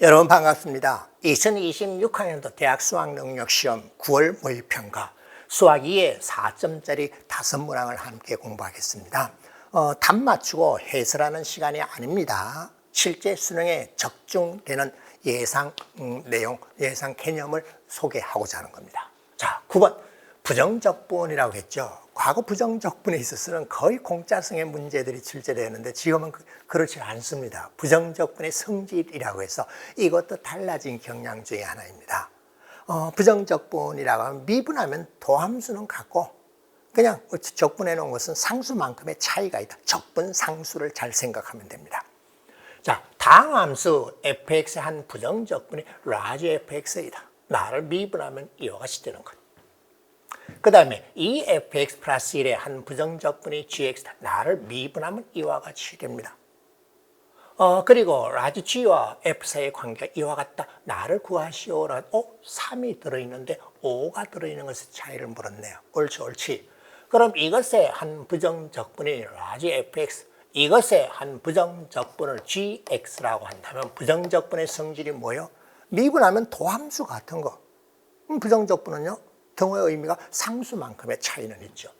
여러분 반갑습니다. 2026학년도 대학 수학 능력 시험 9월 모의평가 수학 2의 4점짜리 다섯 문항을 함께 공부하겠습니다. 어, 답 맞추고 해설하는 시간이 아닙니다. 실제 수능에 적중되는 예상 음, 내용, 예상 개념을 소개하고자 하는 겁니다. 자, 9번 부정적분이라고 했죠. 과거 부정적분에 있어서는 거의 공짜성의 문제들이 출제되는데 지금은 그- 그렇지 않습니다. 부정적분의 성질이라고 해서 이것도 달라진 경향 중에 하나입니다. 어, 부정적분이라고 하면 미분하면 도함수는 같고 그냥 적분해 놓은 것은 상수만큼의 차이가 있다. 적분 상수를 잘 생각하면 됩니다. 자, 다항함수 fx의 한 부정적분이 라지 fx이다. 나를 미분하면 이와 같이 되는 것. 그 다음에 이 fx 플러스 1의 한 부정적분이 gx다. 나를 미분하면 이와 같이 됩니다. 어, 그리고 라지 g와 f 사이의 관계가 이와 같다. 나를 구하시오라. 어, 3이 들어있는데 5가 들어있는 것의 차이를 물었네요. 옳지, 옳지. 그럼 이것의 한 부정적분이 라지 fx, 이것의 한 부정적분을 gx라고 한다면 부정적분의 성질이 뭐예요? 미분하면 도함수 같은 거. 부정적분은요? 등호의 의미가 상수만큼의 차이는 있죠.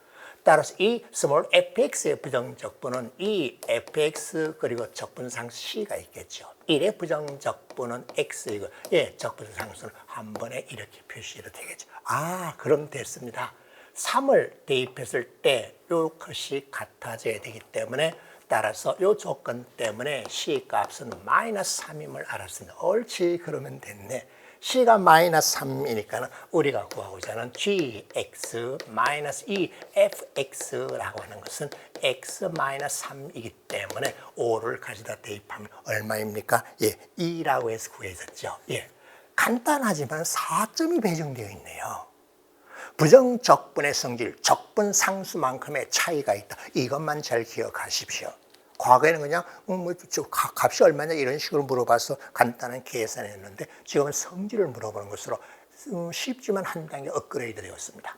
따라서 이 스몰 fx의 부정적분은 이 fx 그리고 적분상수 c가 있겠죠. 1의 부정적분은 x이고 예, 적분상수는 한 번에 이렇게 표시해도 되겠죠. 아, 그럼 됐습니다. 3을 대입했을 때 이것이 같아져야 되기 때문에 따라서 이 조건 때문에 c 값은 마이너스 3임을 알았습니다. 옳지, 그러면 됐네. C가 마이너스 3이니까 우리가 구하고자 하는 gx 마이너스 2 fx라고 하는 것은 x 마이너스 3이기 때문에 5를 가져다 대입하면 얼마입니까? 예, 2라고 해서 구해졌죠. 예, 간단하지만 4점이 배정되어 있네요. 부정적분의 성질, 적분 상수만큼의 차이가 있다. 이것만 잘 기억하십시오. 과거에는 그냥 음, 뭐, 값이 얼마냐 이런 식으로 물어봐서 간단한 계산했는데 지금은 성질을 물어보는 것으로 음, 쉽지만 한 단계 업그레이드 되었습니다.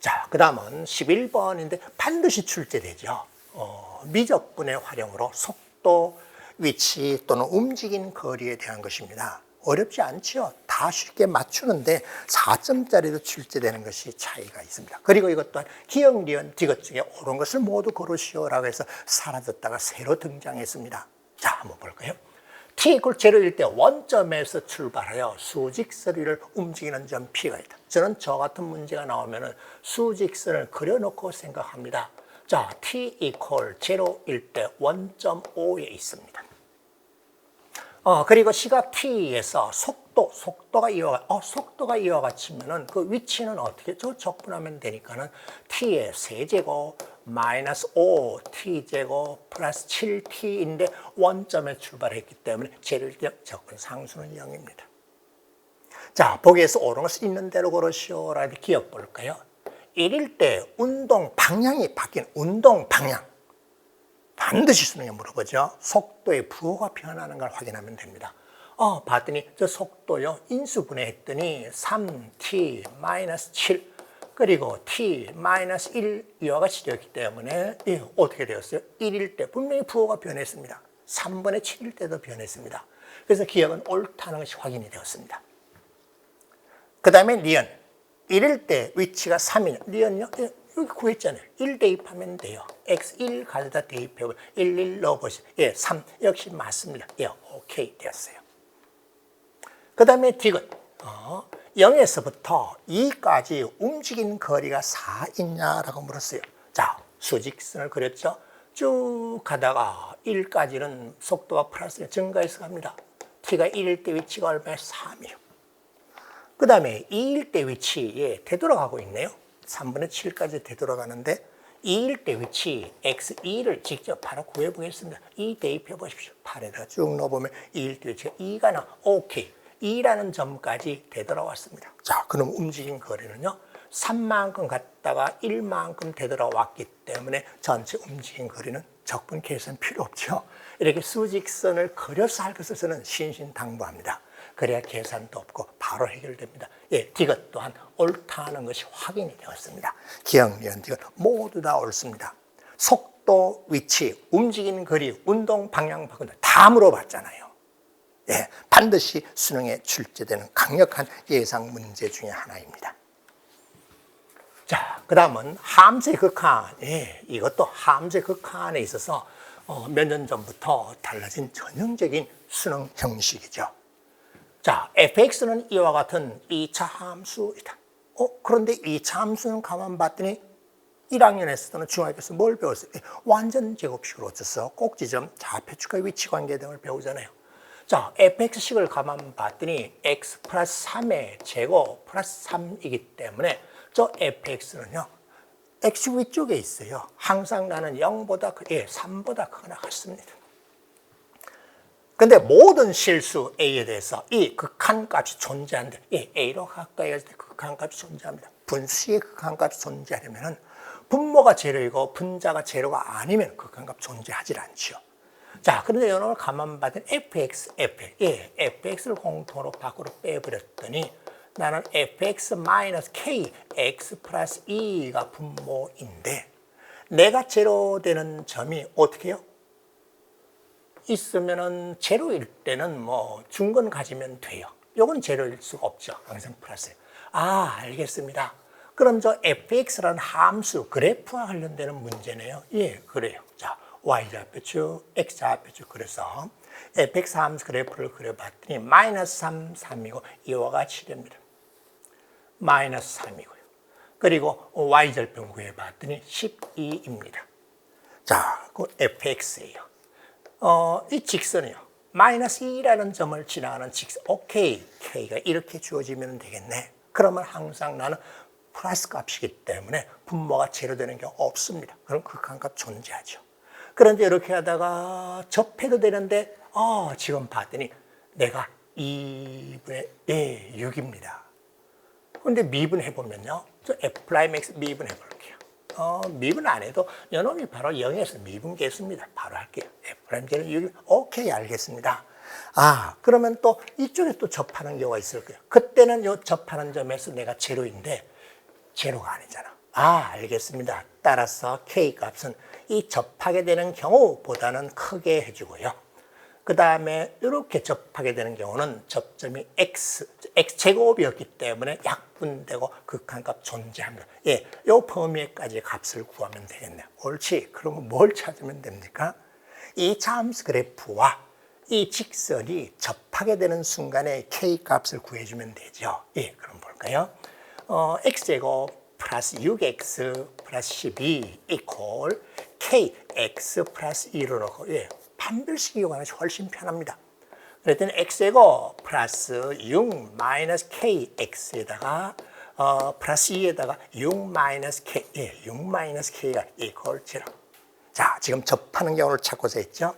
자, 그 다음은 11번인데 반드시 출제되죠. 어, 미적분의 활용으로 속도, 위치 또는 움직인 거리에 대한 것입니다. 어렵지 않죠? 다 쉽게 맞추는데 4점짜리도 출제되는 것이 차이가 있습니다. 그리고 이것 또한 기억, 리언, 디귿 중에 옳은 것을 모두 고르시오라고 해서 사라졌다가 새로 등장했습니다. 자, 한번 볼까요? t 이퀄 제로일 때 원점에서 출발하여 수직선을 움직이는 점 P가 있다. 저는 저 같은 문제가 나오면 수직선을 그려놓고 생각합니다. 자, t 이퀄 제로일 때 원점 O에 있습니다. 어, 그리고 시각 t에서 속도, 속도가 이와, 어, 속도가 이와 같으면은 그 위치는 어떻게, 저 적분하면 되니까는 t의 세제곱 마이너스 5 t제곱 플러스 7t인데 원점에 출발했기 때문에 제일적 적분 상수는 0입니다. 자, 보기에서 옳은 것을 있는 대로 고르시오라고 기억 볼까요? 1일 때 운동 방향이 바뀐 운동 방향. 반드시 수능에 물어보죠. 속도의 부호가 변하는 걸 확인하면 됩니다. 어, 봤더니 저 속도요. 인수분해 했더니 3t 마이너스 7 그리고 t 마이너스 1 이와 같이 되었기 때문에 예, 어떻게 되었어요? 1일 때 분명히 부호가 변했습니다. 3분의 7일 때도 변했습니다. 그래서 기억은 옳다는 것이 확인이 되었습니다. 그 다음에 리언. 1일 때 위치가 3이냐. 리언요? 예, 여기 구했잖아요. 1 대입하면 돼요. x1 가져다 대입해보면 1, 1 넣어보세요. 예, 3. 역시 맞습니다. 예, 오케이 되었어요. 그 다음에 디귿. 어, 0에서부터 2까지 움직인 거리가 4 있냐라고 물었어요. 자, 수직선을 그렸죠. 쭉 가다가 1까지는 속도가 플러스 증가해서 갑니다. t가 1일 때 위치가 얼마에 3이요. 그 다음에 2일 때 위치에 되돌아가고 있네요. 3분의 7까지 되돌아가는데 2일 때 위치 x2를 직접 바로 구해보겠습니다. 2 대입해 보십시오. 8에다 쭉 넣어보면 2일 때 위치가 2가 나. 오케이. 2라는 점까지 되돌아왔습니다. 자, 그럼 움직인 거리는요. 3만큼 갔다가 1만큼 되돌아왔기 때문에 전체 움직인 거리는 적분 계산 필요 없죠. 이렇게 수직선을 그려서 할 것을 저는 신신당부합니다. 그래야 계산도 없고 바로 해결됩니다. 예, 디귿 또한 옳다는 것이 확인이 되었습니다. 기억, 연, 디귿 모두 다 옳습니다. 속도, 위치, 움직이는 거리, 운동 방향 바꾼다 다 물어봤잖아요. 예, 반드시 수능에 출제되는 강력한 예상 문제 중에 하나입니다. 자, 그 다음은 함수의 극한. 예, 이것도 함수의 극한에 있어서 어, 몇년 전부터 달라진 전형적인 수능 형식이죠. 자, fx는 이와 같은 2차 함수이다. 어, 그런데 2차 함수는 가만 봤더니 1학년에서는 중학교에서 뭘 배웠어요? 예, 완전 제곱식으로 쳤어. 꼭지점, 좌표축과 위치 관계 등을 배우잖아요. 자, fx식을 가만 봤더니 x 플러스 3의 제곱 플러스 3이기 때문에 저 fx는요. x 위쪽에 있어요. 항상 나는 0보다 크, 예, 3보다 크거나 같습니다. 근데 모든 실수 a에 대해서 이 극한값이 존재한다. 이 a로 가까이 할때 극한값이 존재합니다. 분수의 극한값이 존재하려면 분모가 제로이고 분자가 제로가 아니면 극한값 존재하지 않죠. 자, 그런데 이걸 가만 받은 fx, fx, 예, fx를 공통으로 밖으로 빼버렸더니 나는 fx 마이너스 k, x 플러스 2가 분모인데 내가 제로 되는 점이 어떻게 해요? 있으면은 제로일 때는 뭐 중건 가지면 돼요. 요건 제로일 수가 없죠. 항상 플러스. 아, 알겠습니다. 그럼 저 fx라는 함수, 그래프와 관련되는 문제네요. 예, 그래요. 자, y좌표축, x좌표축. 그래서 fx 함수 그래프를 그려봤더니 마이너스 3, 3이고 이와 같이 됩니다. 마이너스 3이고요. 그리고 y절편 구해봤더니 12입니다. 자, 그 fx예요. 어, 이 직선이요. 마이너스 2라는 점을 지나가는 직선. 오케이. K가 이렇게 주어지면 되겠네. 그러면 항상 나는 플러스 값이기 때문에 분모가 제로 되는 경우 없습니다. 그럼 극한값 존재하죠. 그런데 이렇게 하다가 접해도 되는데, 어, 지금 봤더니 내가 2분의 예, 6입니다. 근데 미분해보면요. 저 F 프라임 X 미분해볼게요. 어, 미분 안 해도 연놈이 바로 0에서 미분계수입니다. 바로 할게요. F 프라임 Z는 6. 오케이, 알겠습니다. 아, 그러면 또 이쪽에 또 접하는 경우가 있을 거예요. 그때는 요 접하는 점에서 내가 제로인데 제로가 아니잖아. 아, 알겠습니다. 따라서 K 값은 이 접하게 되는 경우보다는 크게 해주고요. 그 다음에 이렇게 접하게 되는 경우는 접점이 x, x 제곱이었기 때문에 약분되고 극한값 존재합니다. 예, 요 범위에까지 값을 구하면 되겠네요. 옳지. 그러면 뭘 찾으면 됩니까? 이 참수 그래프와 이 직선이 접하게 되는 순간에 k 값을 구해주면 되죠. 예, 그럼 볼까요? 어, x제곱 플러스 6x 플러스 12 이퀄 kx 플러스 2로 넣고 예, 판별식 이용하는 것이 훨씬 편합니다. 그랬더니 x제곱 플러스 6 마이너스 kx에다가 어, 플러스 2에다가 6 마이너스 k, 예, 6 마이너스 k가 이퀄 0. 자, 지금 접하는 경우를 찾고서 했죠.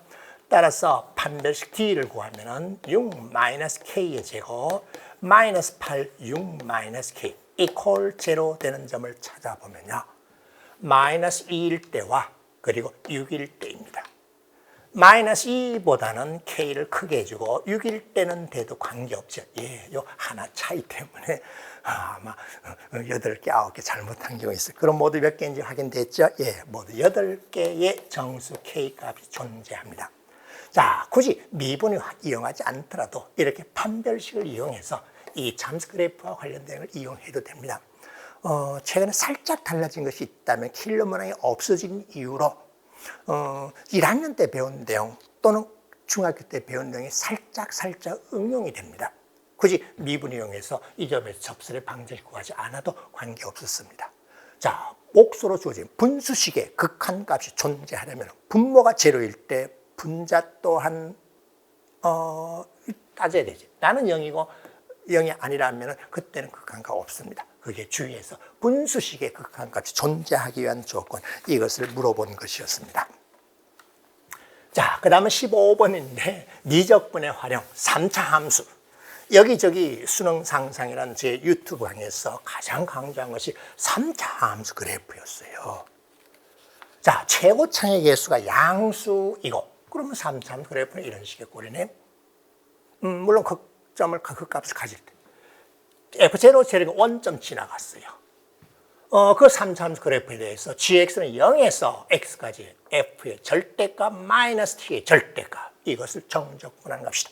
따라서 판별식 d를 구하면은 6 마이너스 k의 제곱 마이너스 8, 6 마이너스 k 이퀄 0 되는 점을 찾아보면요. 마이너스 2일 때와 그리고 6일 때입니다. 마이너스 2보다는 K를 크게 해주고 6일 때는 돼도 관계없죠. 예, 요 하나 차이 때문에 아마 8개, 9개 잘못한 경우 있어요. 그럼 모두 몇 개인지 확인됐죠? 예, 모두 8개의 정수 K 값이 존재합니다. 자, 굳이 미분을 이용하지 않더라도 이렇게 판별식을 이용해서 이 잠수 그래프와 관련된 걸 이용해도 됩니다. 어, 최근에 살짝 달라진 것이 있다면 킬러 문항이 없어진 이유로 어, 1학년 때 배운 내용 또는 중학교 때 배운 내용이 살짝 살짝 응용이 됩니다. 굳이 미분 이용해서 이 점에서 접수를 방지를 구하지 않아도 관계없었습니다. 자, 목소로 주어진 분수식의 극한값이 존재하려면 분모가 제로일 때 분자 또한 어, 따져야 되지. 나는 0이고 0이 아니라면 그때는 극한값 없습니다. 그게 주위에서 분수식의 극한값이 존재하기 위한 조건 이것을 물어본 것이었습니다. 자, 그 다음은 15번인데 미적분의 활용 3차 함수 여기저기 수능 상상이라는 제 유튜브 강의에서 가장 강조한 것이 3차 함수 그래프였어요. 자, 최고창의 개수가 양수이고 그러면 3차 함수 그래프는 이런 식의 꼴이네. 음, 물론 극점을 극값을 가질 때 F0 제로가 원점 지나갔어요. 어, 그 3차 그래프에 대해서 gx는 0에서 x까지 f의 절대값 마이너스 t의 절대값 이것을 정적분하는 값이다.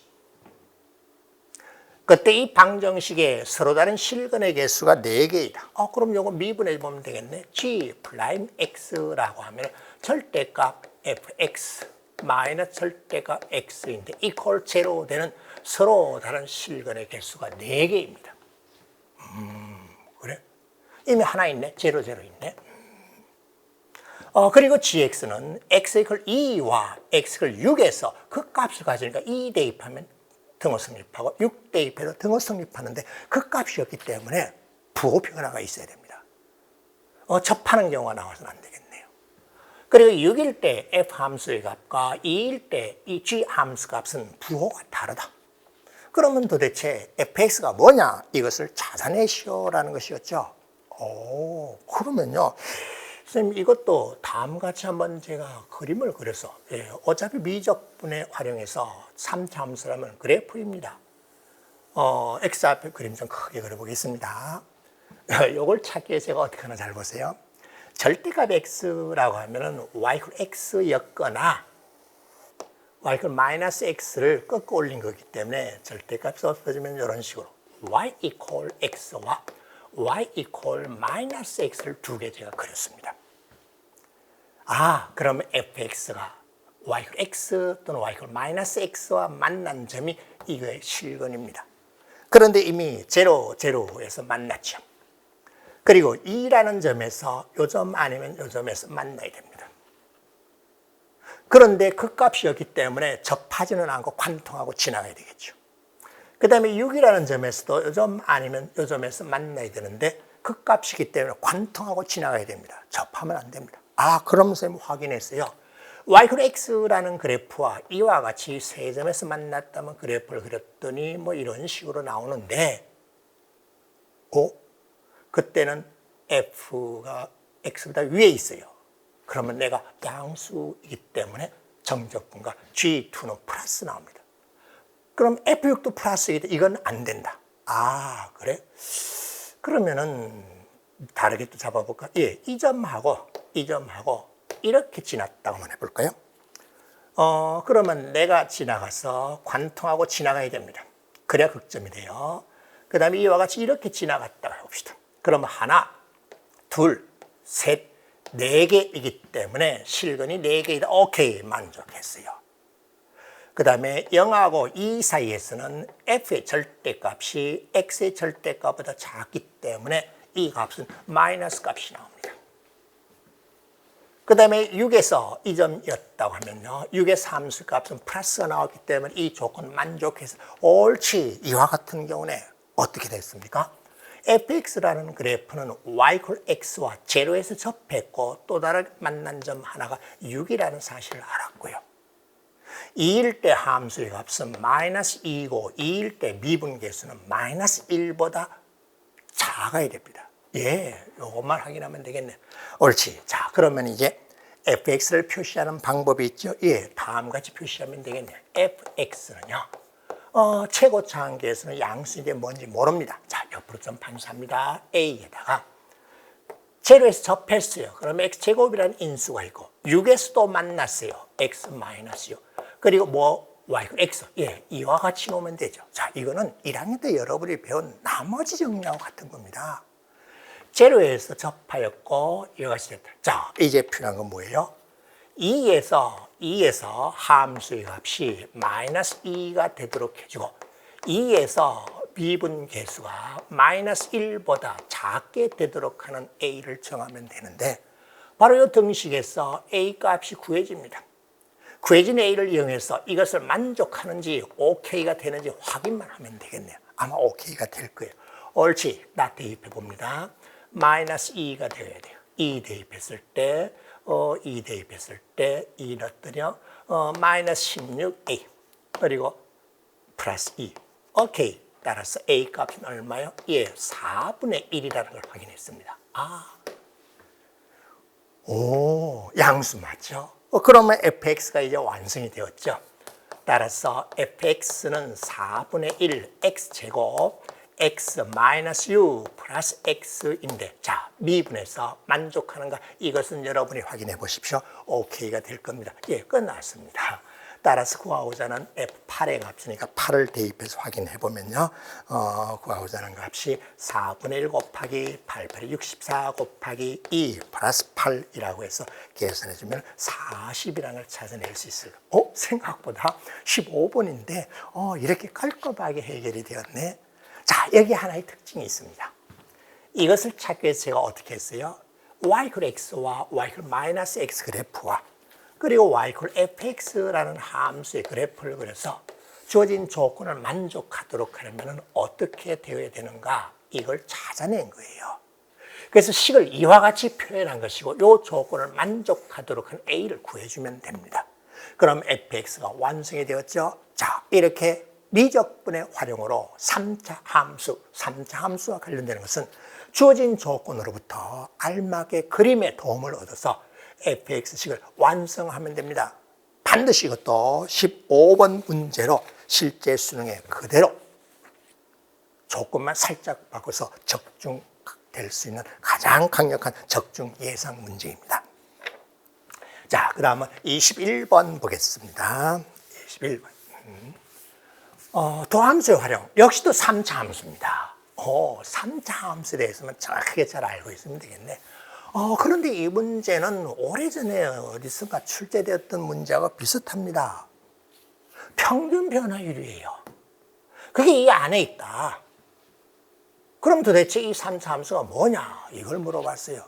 그때 이 방정식에 서로 다른 실근의 개수가 4개이다. 어, 그럼 요거 미분해 보면 되겠네. g 프라임 x라고 하면 절대값 fx 마이너스 절대값 x인데 이퀄 제로 되는 서로 다른 실근의 개수가 4개입니다. 이미 하나 있네. 제로 제로 있네. 어, 그리고 gx는 x 이퀄 2와 x 이퀄 6에서 그 값을 가지니까 2 대입하면 등호 성립하고 6 대입해도 등호 성립하는데 그 값이었기 때문에 부호 변화가 있어야 됩니다. 어, 접하는 경우가 나와서는 안 되겠네요. 그리고 6일 때 f 함수의 값과 2일 때 이 g 함수 값은 부호가 다르다. 그러면 도대체 fx가 뭐냐? 이것을 찾아내시오라는 것이었죠. 오, 그러면요. 선생님 이것도 다음같이 한번 제가 그림을 그려서 예, 어차피 미적분에 활용해서 3차 함수라면 그래프입니다. 어, x 앞에 그림 좀 크게 그려보겠습니다. 요걸 찾기 위해서 제가 어떻게 하나 잘 보세요. 절대값 x라고 하면은 y x였거나 y 마이너스 x를 꺾어 올린 거기 때문에 절대값이 없어지면 이런 식으로 y equal x와 y equal 마이너스 x를 두 개 제가 그렸습니다. 아, 그러면 fx가 y x 또는 y 마이너스 x와 만난 점이 이거의 실근입니다. 그런데 이미 제로 제로에서 만났죠. 그리고 2라는 점에서 요점 아니면 요 점에서 만나야 됩니다. 그런데 그 값이었기 때문에 접하지는 않고 관통하고 지나가야 되겠죠. 그 다음에 6이라는 점에서도 요점 아니면 요 점에서 만나야 되는데 그 값이기 때문에 관통하고 지나가야 됩니다. 접하면 안 됩니다. 아, 그럼 선 확인했어요. y x라는 그래프와 이와 같이 세 점에서 만났다면 그래프를 그렸더니 뭐 이런 식으로 나오는데, 오, 그때는 f가 x보다 위에 있어요. 그러면 내가 양수이기 때문에 정적분과 g2는 플러스 나옵니다. 그럼 f6도 플러스이기 때문에 이건 안 된다. 아, 그래? 그러면은 다르게 또 잡아볼까? 예, 이 점하고 이 점하고 이렇게 지났다고 한번 해볼까요? 어, 그러면 내가 지나가서 관통하고 지나가야 됩니다. 그래야 극점이 돼요. 그 다음에 이와 같이 이렇게 지나갔다고 해봅시다. 그러면 하나, 둘, 셋, 네 개이기 때문에 실근이 네 개이다. 오케이, 만족했어요. 그 다음에 0하고 2 사이에서는 f의 절대값이 x의 절대값보다 작기 때문에 이 값은 마이너스 값이 나옵니다. 그 다음에 6에서 이 점이었다고 하면요. 6의 함수 값은 플러스가 나왔기 때문에 이 조건 만족해서 옳지. 이와 같은 경우는 어떻게 됐습니까? fx라는 그래프는 y x와 제로에서 접했고 또 다른 만난 점 하나가 6이라는 사실을 알았고요. 2일 때 함수의 값은 마이너스 2이고 2일 때 미분계수는 마이너스 1보다 작아야 됩니다. 예, 요것만 확인하면 되겠네. 옳지. 자, 그러면 이제 fx를 표시하는 방법이 있죠. 예, 다음같이 표시하면 되겠네. fx는요. 어, 최고차 한계에서는 양수인게 뭔지 모릅니다. 자, 옆으로 좀 반수합니다. a에다가 제로에서 접했어요. 그러면 x제곱이라는 인수가 있고 6에서도 만났어요. x 마이너스요. 그리고 뭐 y x 예 이와 같이 놓으면 되죠. 자 이거는 1학년 때 여러분이 배운 나머지 정리하고 같은 겁니다. 제로에서 접하였고 이와 같이 됐다. 자 이제 필요한 건 뭐예요? 2에서 2에서 함수의 값이 마이너스 2가 되도록 해주고 2에서 미분 계수가 마이너스 1보다 작게 되도록 하는 a를 정하면 되는데 바로 이 등식에서 a 값이 구해집니다. 구해진 A를 이용해서 이것을 만족하는지 OK가 되는지 확인만 하면 되겠네요. 아마 OK가 될 거예요. 옳지. 나 대입해 봅니다. 마이너스 2가 되어야 돼요. 2 대입했을 때, 어, 2 대입했을 때, 2 넣었더니요, 어, 마이너스 16A. 그리고 플러스 2. 오케이. 따라서 A 값은 얼마요? 예, 4분의 1이라는 걸 확인했습니다. 아. 오, 양수 맞죠? 어, 그러면 fx가 이제 완성이 되었죠. 따라서 fx는 4분의 1 x제곱 x 마이너스 u 플러스 x인데 자 미분해서 만족하는가 이것은 여러분이 확인해 보십시오. OK가 될 겁니다. 예, 끝났습니다. 따라서 구하고자 하는 F8의 값이니까 8을 대입해서 확인해 보면요. 어, 구하고자 하는 값이 4분의 1 곱하기 8, 8이 64 곱하기 2 플러스 8이라고 해서 계산해 주면 40이라는 걸 찾아낼 수 있어요. 어? 생각보다 15분인데 어, 이렇게 깔끔하게 해결이 되었네. 자, 여기 하나의 특징이 있습니다. 이것을 찾기 위해서 제가 어떻게 했어요? y x와 y 마이너스 x 그래프와 그리고 y fx라는 함수의 그래프를 그려서 주어진 조건을 만족하도록 하려면 어떻게 되어야 되는가 이걸 찾아낸 거예요. 그래서 식을 이와 같이 표현한 것이고 이 조건을 만족하도록 한 a를 구해주면 됩니다. 그럼 fx가 완성이 되었죠. 자 이렇게 미적분의 활용으로 3차 함수, 3차 함수와 관련되는 것은 주어진 조건으로부터 알맞게 그림의 도움을 얻어서 fx식을 완성하면 됩니다. 반드시 이것도 15번 문제로 실제 수능에 그대로 조건만 살짝 바꿔서 적중될 수 있는 가장 강력한 적중 예상 문제입니다. 자, 그 다음은 21번 보겠습니다. 21번. 음. 어, 도함수의 활용. 역시도 3차 함수입니다. 오, 3차 함수에 대해서는 정확하게 잘 알고 있으면 되겠네. 어, 그런데 이 문제는 오래전에 어디선가 출제되었던 문제와 비슷합니다. 평균 변화율이에요. 그게 이 안에 있다. 그럼 도대체 이 3차 함수가 뭐냐? 이걸 물어봤어요.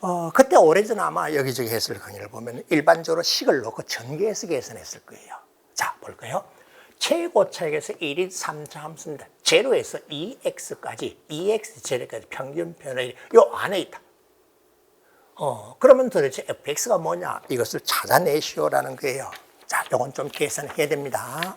어, 그때 오래전 아마 여기저기 해설 강의를 보면 일반적으로 식을 놓고 전개해서 계산했을 거예요. 자, 볼까요? 최고 차익에서 1인 3차 함수입니다. 제로에서 2x까지, 2x 제로까지 평균 변화율이 요 안에 있다. 어, 그러면 도대체 fx가 뭐냐? 이것을 찾아내시오라는 거예요. 자, 요건 좀 계산해야 됩니다.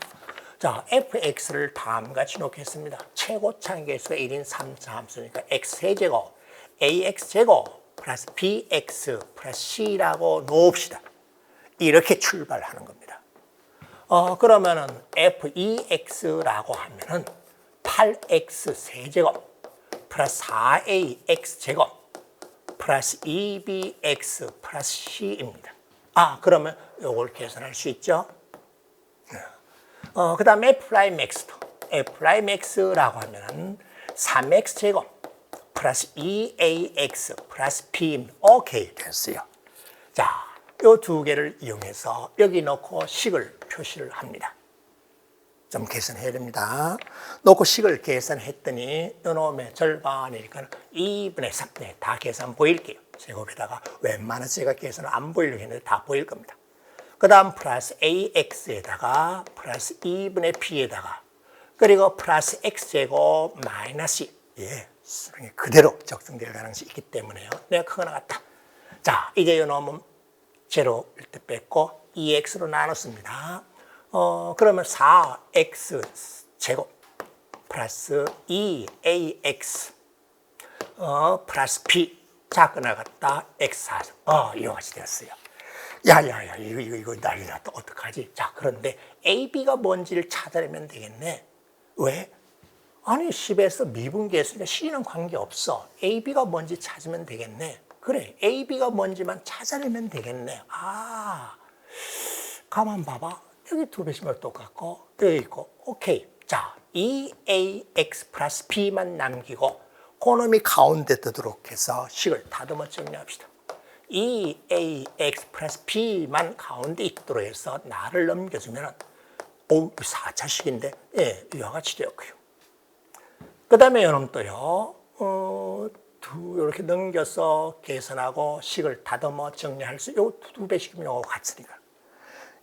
자, fx를 다음같이 놓겠습니다. 최고 차익에서 1인 3차 함수니까 x 세제곱, ax 제곱 플러스 bx 플러스 c라고 놓읍시다. 이렇게 출발하는 겁니다. 어, 그러면은 f2x라고 하면은 8x 세제곱 플러스 4ax 제곱 플러스 2bx 플러스 c입니다. 아, 그러면 이걸 계산할 수 있죠? 어, 그 다음에 f 프라임 x도 f 프라임 x라고 하면은 3x 제곱 플러스 2ax 플러스 b입니다. 오케이, 됐어요. 자, 이두 개를 이용해서 여기 넣고 식을 표시를 합니다. 좀 계산해야 됩니다. 놓고 식을 계산했더니 요놈의 절반이니까 2분의 3. 네, 다 계산 보일게요. 제곱에다가 웬만한 제가 계산을 안 보이려고 했는데 다 보일 겁니다. 그 다음 플러스 ax에다가 플러스 2분의 b에다가 그리고 플러스 x제곱 마이너스 예, 수능이 그대로 적중될 가능성이 있기 때문에요. 내가 그거 나갔다. 자, 이제 요놈은 제로 일 때 뺐고 2x로 나눴습니다. 어, 그러면 4x 제곱 플러스 2ax 어, 플러스 b 자, 끝나갔다 x4 어, 이와 같이 되었어요. 야야야 이거 이거 이거 난리 났다 어떡하지? 자 그런데 AB가 뭔지를 찾아내면 되겠네. 왜? 아니 10에서 미분계했으니까 C는 관계없어. AB가 뭔지 찾으면 되겠네. 그래 AB가 뭔지만 찾아내면 되겠네. 아 가만 봐봐. 여기 두 배심을 똑같고 여기 있고 오케이. 자 2AX 플러스 B만 남기고 그놈이 가운데 뜨도록 해서 식을 다듬어 정리합시다. 2ax 플러스 b만 가운데 있도록 해서 나를 넘겨주면 오, 4차식인데 예, 이와 같이 되었고요. 그 다음에 여러분 또요. 어, 두, 이렇게 넘겨서 계산하고 식을 다듬어 정리할 수, 요두 배씩이면 같으니까.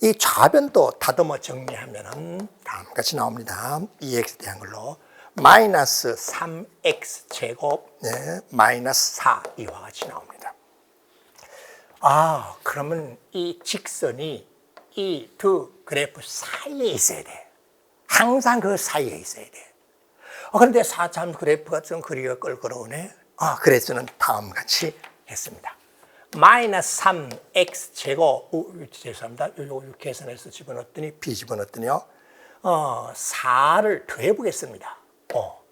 이 좌변도 다듬어 정리하면은 다음 같이 나옵니다. 2x 대한 걸로. 마이너스 3x 제곱, 네, 마이너스 4 이와 같이 나옵니다. 아, 그러면 이 직선이 이 두 그래프 사이에 있어야 돼. 항상 그 사이에 있어야 돼. 어, 그런데 4참 그래프가 좀 그리기가 껄끄러우네. 아, 그래서 저는 다음 같이 했습니다. 마이너스 3x 제곱, 오, 죄송합니다. 요거 계산해서 집어넣었더니, b 집어넣었더니요. 어, 4를 더해보겠습니다. 어.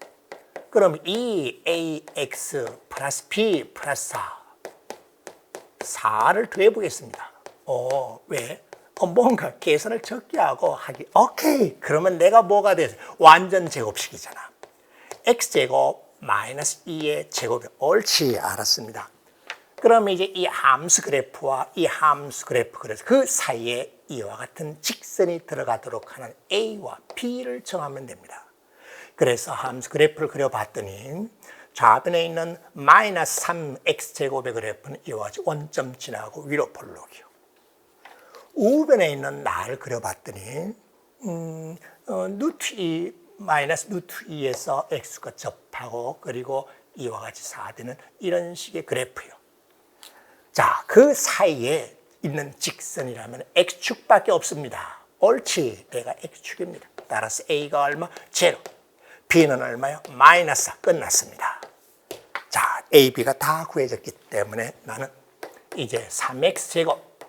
그럼 2ax 플러스 b 플러스 4. 4를 더해보겠습니다. 어, 왜? 어, 뭔가 계산을 적게 하고 하기 오케이 그러면 내가 뭐가 돼 완전 제곱식이잖아 x제곱 마이너스 2의 제곱이 옳지 알았습니다 그러면 이제 이 함수 그래프와 이 함수 그래프 그래서 그 사이에 이와 같은 직선이 들어가도록 하는 a와 b를 정하면 됩니다 그래서 함수 그래프를 그려봤더니 좌변에 있는 마이너스 3x제곱의 그래프는 이와 같이 원점 지나고 위로 볼록이요 우변에 있는 나를 그려봤더니 음, 어, 루트 2 마이너스 루트 2에서 x가 접하고 그리고 이와 같이 4되는 이런 식의 그래프요. 자, 그 사이에 있는 직선이라면 x축밖에 없습니다. 옳지, 내가 x축입니다. 따라서 a가 얼마? 제로. b는 얼마요? 마이너스 끝났습니다. 자, a, b가 다 구해졌기 때문에 나는 이제 3x 제곱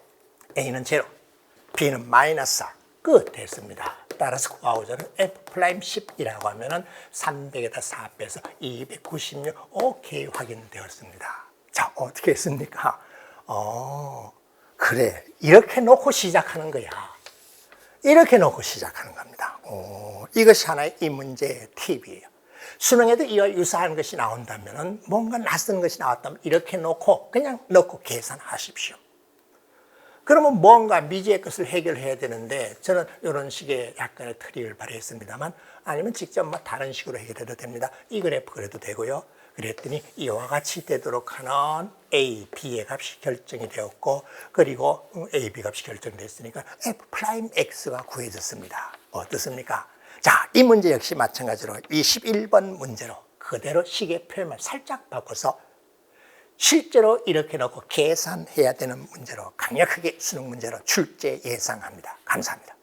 a는 제로, b는 마이너스 4. 끝 됐습니다. 따라서 구하고자는 f 프라임 10이라고 하면은 300에다 4 빼서 296 오케이 확인되었습니다. 자 어떻게 했습니까? 어 그래 이렇게 놓고 시작하는 거야. 이렇게 놓고 시작하는 겁니다. 오, 이것이 하나의 이 문제의 팁이에요. 수능에도 이와 유사한 것이 나온다면 뭔가 낯선 것이 나왔다면 이렇게 놓고 그냥 넣고 계산하십시오. 그러면 뭔가 미지의 것을 해결해야 되는데 저는 이런 식의 약간의 트릭을 발휘했습니다만 아니면 직접 뭐 다른 식으로 해결해도 됩니다. 이 그래프 그래도 되고요. 그랬더니 이와 같이 되도록 하는 A, B의 값이 결정이 되었고 그리고 A, B 값이 결정됐으니까 F 프라임 X가 구해졌습니다. 어떻습니까? 자, 이 문제 역시 마찬가지로 21번 문제로 그대로 식의 표현만 살짝 바꿔서 실제로 이렇게 놓고 계산해야 되는 문제로 강력하게 수능 문제로 출제 예상합니다. 감사합니다.